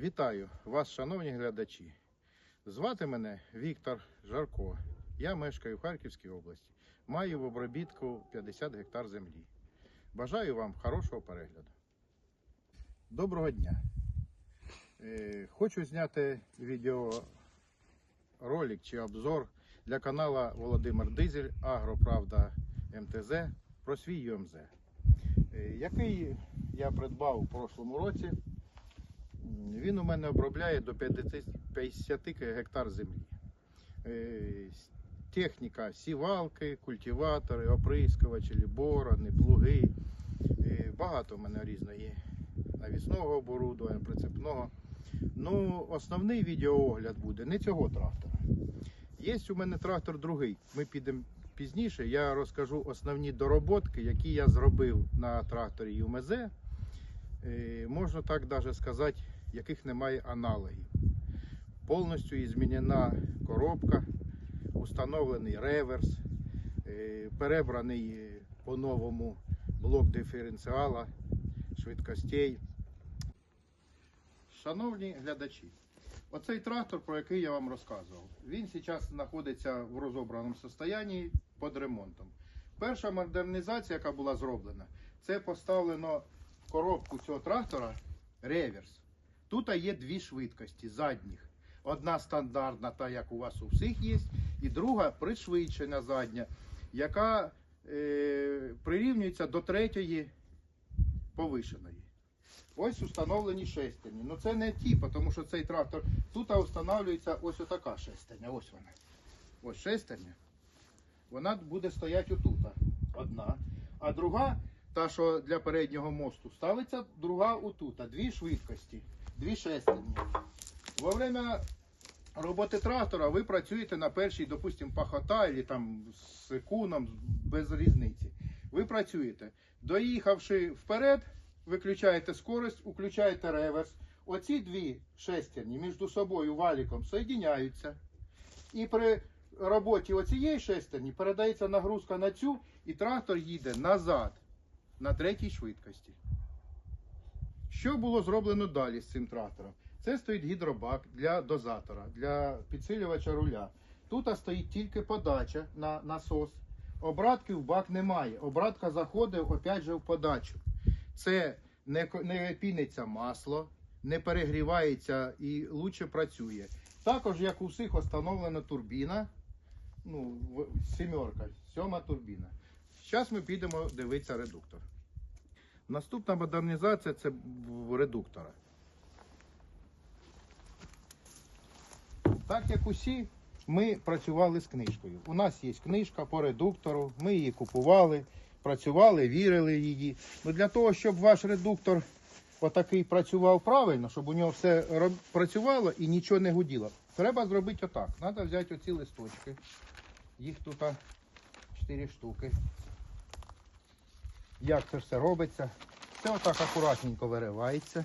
Вітаю вас, шановні глядачі. Звати мене Віктор Жарко. Я мешкаю в Харківській області. Маю в обробітку 50 гектар землі. Бажаю вам хорошого перегляду. Доброго дня. Е, Хочу зняти відеоролик чи обзор для канала Володимир Дизель Агроправда МТЗ про свій ЮМЗ, е, який я придбав у прошлому році. Він у мене обробляє до 50, 50 гектар землі. Е, Техніка сівалки, культиватори, оприскувачі, борони, плуги. Е, Багато в мене різної навісного оборудовання, прицепного. Ну, основний відеоогляд буде не цього трактора. Є у мене трактор другий. Ми підемо пізніше. Я розкажу основні дороботки, які я зробив на тракторі ЮМЗ. Е, можна так даже сказати, яких немає аналогів. Повністю змінена коробка, установлений реверс, е, перебраний е, по-новому блок диференціала, швидкостей. Шановні глядачі, оцей трактор, про який я вам розказував, він зараз знаходиться в розобраному стані під ремонтом. Перша модернізація, яка була зроблена, це поставлено в коробку цього трактора реверс. Тут є дві швидкості задніх. Одна стандартна, та як у вас у всіх є, і друга пришвидшена задня, яка е, прирівнюється до третьої повишеної. Ось установлені шестерні. Ну це не ті, тому що цей трактор тут встановлюється ось така шестерня. Ось вона. Ось шестерня. Вона буде стояти отут. Одна. А друга, та, що для переднього мосту, ставиться друга отут. Дві швидкості, дві шестерні. Во время роботи трактора ви працюєте на першій, допустимо, пахота або там з секуном, без різниці. Ви працюєте. Доїхавши вперед, виключаєте скорость, включаєте реверс. Оці дві шестерні між собою валіком соєдиняються. І при роботі оцієї шестерні передається нагрузка на цю, і трактор їде назад на третій швидкості. Що було зроблено далі з цим трактором? Це стоїть гідробак для дозатора, для підсилювача руля. Тут стоїть тільки подача на насос. Обратки в бак немає. Обратка заходить опять же в подачу. Це не, не піниться масло, не перегрівається і лучше працює. Також, як у всіх, встановлена турбіна. Ну, сімерка, сьома турбіна. Зараз ми підемо дивитися редуктор. Наступна модернізація це редуктора. Так як усі, ми працювали з книжкою. У нас є книжка по редуктору, ми її купували, працювали, вірили її. Ну, для того, щоб ваш редуктор отакий працював правильно, щоб у нього все працювало і нічого не гуділо, треба зробити отак. Треба взяти оці листочки. Їх тут 4 штуки. Як це все робиться? Це отак акуратненько виривається.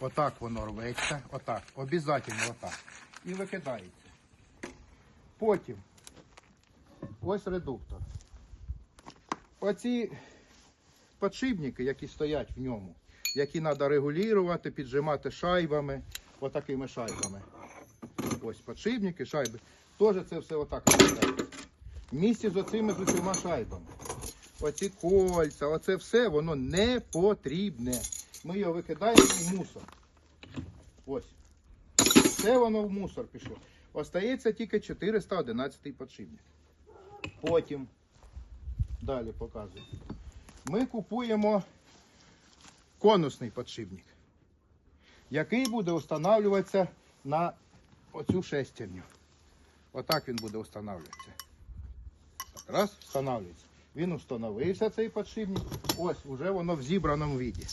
Отак воно рветься. Отак. Обязательно отак. І викидається. Потім ось редуктор. Оці подшипники, які стоять в ньому, які треба регулювати, піджимати шайбами, отакими шайбами. Ось подшипники, шайби. Теж це все отак. В місті з оцими з усіма шайбами. Оці кольця, оце все, воно не потрібне. Ми його викидаємо в мусор. Ось. Все воно в мусор пішло. Остається тільки 411 подшипник. Потім, далі показую. Ми купуємо конусний подшипник, який буде встановлюватися на оцю шестерню. Отак він буде встановлюватися. Раз, встановлюється. Він встановився цей подшипник. Ось, уже воно в зібраному віді.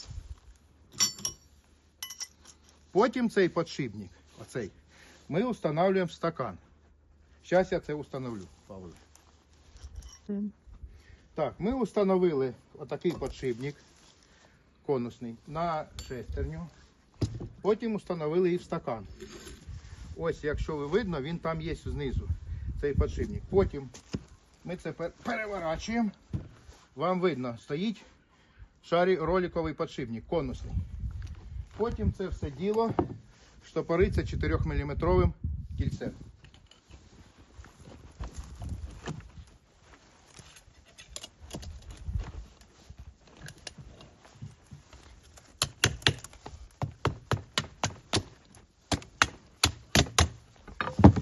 Потім цей подшипник, оцей, ми встановлюємо в стакан. Зараз я це встановлю, Павло. Так, ми встановили отакий подшипник конусний на шестерню. Потім встановили і в стакан. Ось, якщо ви видно, він там є знизу, цей подшипник. Потім ми це переворачуємо. Вам видно, стоїть шарі роликовий подшипник, конусний. Потім це все діло штопориться 4-мм кільцем.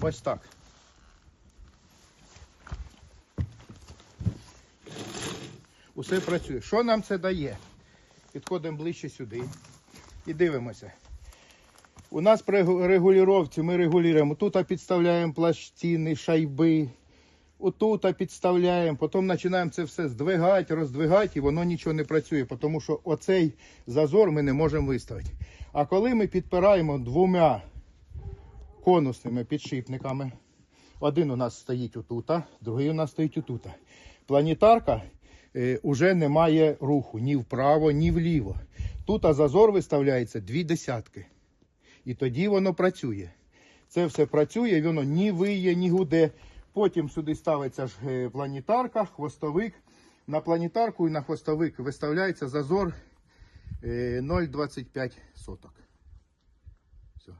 Ось так. Усе працює. Що нам це дає? Підходимо ближче сюди і дивимося. У нас при регулювання ми регулюємо. Тут підставляємо пластини, шайби, отут підставляємо, потім починаємо це все здвигати, роздвигати, і воно нічого не працює, тому що оцей зазор ми не можемо виставити. А коли ми підпираємо двома конусними підшипниками, один у нас стоїть отут, другий у нас стоїть отут. Планетарка е, уже не руху ні вправо, ні вліво. Тут зазор виставляється дві десятки. І тоді воно працює. Це все працює, воно ні виє, ні гуде. Потім сюди ставиться ж е, планетарка, хвостовик. На планетарку і на хвостовик виставляється зазор е, 0,25 соток. Все.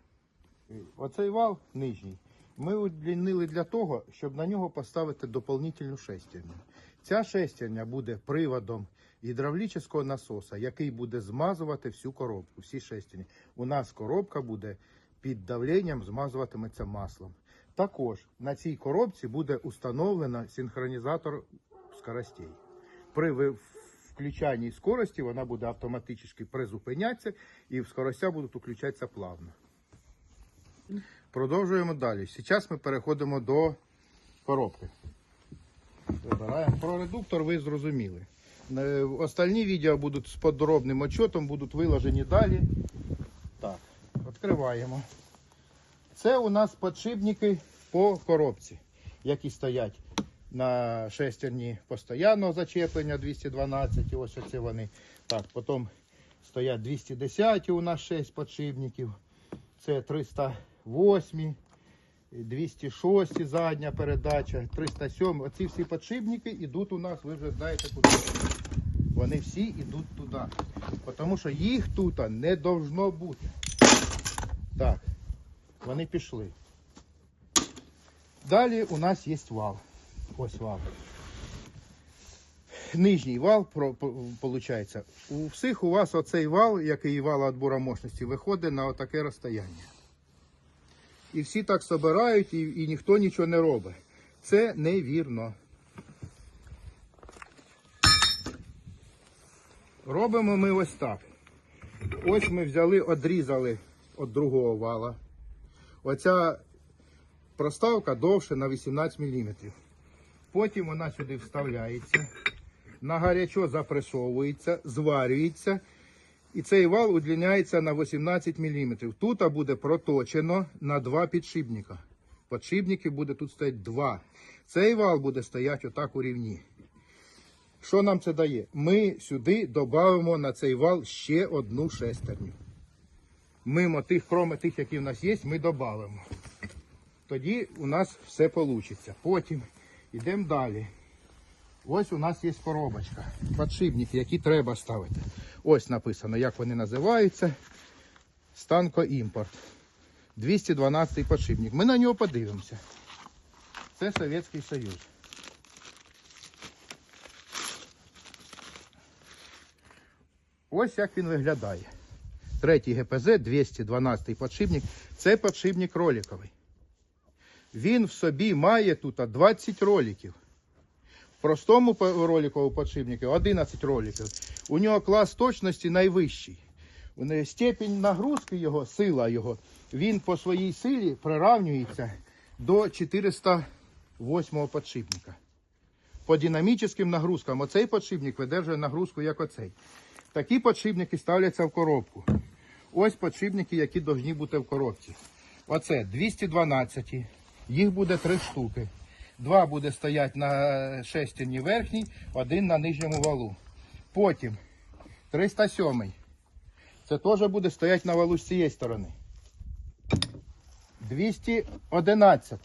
Е, Оцей вал нижній. Ми удлінили для того, щоб на нього поставити доповнительну шестерню. Ця шестерня буде приводом гідравлічного насоса, який буде змазувати всю коробку, всі шестерні. У нас коробка буде під давленням змазуватиметься маслом. Також на цій коробці буде установлено синхронізатор скоростей. При включанні скорості вона буде автоматично призупинятися і скоростя будуть включатися плавно. Продовжуємо далі. Зараз ми переходимо до коробки. Вибираємо. Про редуктор ви зрозуміли. Е, Остальні відео будуть з подробним отчетом, будуть виложені далі. Так, відкриваємо. Це у нас подшипники по коробці, які стоять на шестерні постійного зачеплення 212. Ось оце вони. Так, потім стоять 210 у нас 6 подшипників. Це 308, 206 задня передача, 307. Оці всі подшипники йдуть у нас, ви вже знаєте куди. Вони всі йдуть туди. Тому що їх тут не должно бути. Так, вони пішли. Далі у нас є вал. Ось вал. Нижній вал, получається. У всіх у вас оцей вал, який вал відбору мощності, виходить на отаке розстояння. І всі так собирають, і, і ніхто нічого не робить. Це невірно. Робимо ми ось так. Ось ми взяли, одрізали від другого вала. Оця проставка довше на 18 мм. Потім вона сюди вставляється, на гарячо запресовується, зварюється. І цей вал удлиняється на 18 мм. Тут буде проточено на два підшипника. Підшипники буде тут стояти два. Цей вал буде стояти отак у рівні. Що нам це дає? Ми сюди додамо на цей вал ще одну шестерню. Мимо тих, кроме тих, які в нас є, ми додамо. Тоді у нас все вийде. Потім йдемо далі. Ось у нас є коробочка, подшипники, які треба ставити. Ось написано, як вони називаються. Станко імпорт. 212 подшипник. Ми на нього подивимося. Це Совєтський Союз. Ось як він виглядає. Третій ГПЗ 212 подшипник. Це подшипник роликовий. Він в собі має тут 20 роликів. Простому роликовому подшипнику 11 роликів. У нього клас точності найвищий. Степінь нагрузки його, сила його, він по своїй силі приравнюється до 408 подшипника. По динамічним нагрузкам оцей подшипник видержує нагрузку, як оцей. Такі подшипники ставляться в коробку. Ось подшипники, які повинні бути в коробці. Оце 212. Їх буде три штуки. Два буде стояти на шестерні верхній, один на нижньому валу. Потім 307. Це теж буде стояти на валу з цієї сторони. 211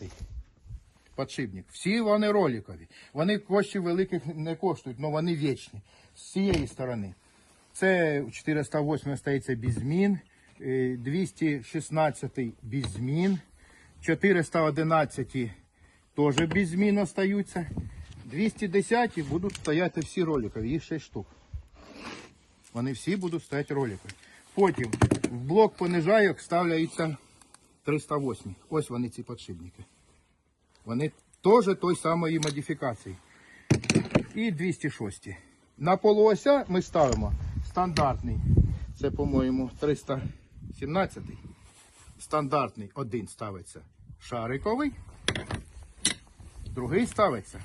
подшипник. Всі вони роликові. Вони коштів великих не коштують, але вони вічні. З цієї сторони. Це 408 стається без змін. е, 216 без змін, 411 теж без змін остаються. 210 будуть стояти всі роликові, їх 6 штук. Вони всі будуть стояти роликові. Потім в блок понижайок ставляється 308. Ось вони ці подшипники. Вони теж той самої модифікації. І 206. На полуося ми ставимо стандартний. Це, по-моєму, 317. Стандартний один ставиться шариковий, другий ставиться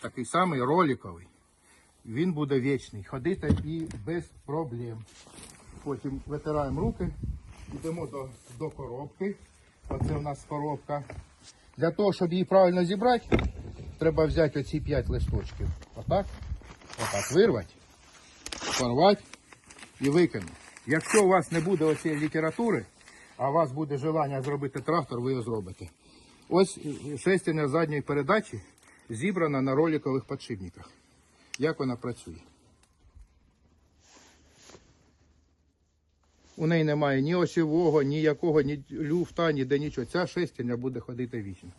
такий самий роликовий. Він буде вічний. Ходити і без проблем. Потім витираємо руки, йдемо до, до коробки. Оце у нас коробка. Для того, щоб її правильно зібрати, треба взяти оці 5 листочків. Отак. Отак вирвати, порвати і викинути. Якщо у вас не буде оцієї літератури, а у вас буде желання зробити трактор, ви його зробите. Ось шестерня задньої передачі зібрана на роликових подшипниках. Як вона працює? У неї немає ні осівого, ніякого, ні люфта, ніде нічого. Ця шестерня буде ходити вічно.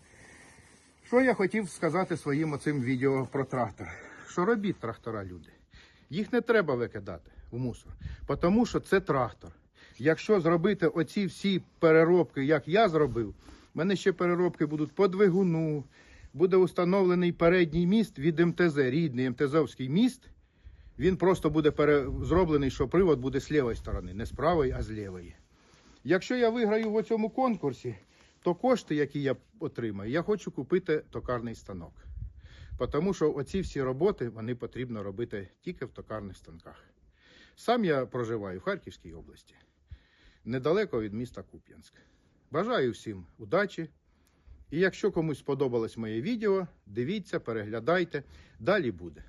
Що я хотів сказати своїм оцим відео про трактор? Що робіть трактора, люди? Їх не треба викидати в мусор, тому що це трактор. Якщо зробити оці всі переробки, як я зробив, в мене ще переробки будуть по двигуну, буде установлений передній міст від МТЗ, рідний МТЗовський міст. Він просто буде пере... зроблений, що привод буде з лівої сторони, не з правої, а з лівої. Якщо я виграю в цьому конкурсі, то кошти, які я отримаю, я хочу купити токарний станок. Тому що оці всі роботи вони потрібно робити тільки в токарних станках. Сам я проживаю в Харківській області, недалеко від міста Куп'янськ. Бажаю всім удачі. І якщо комусь сподобалось моє відео, дивіться, переглядайте. Далі буде.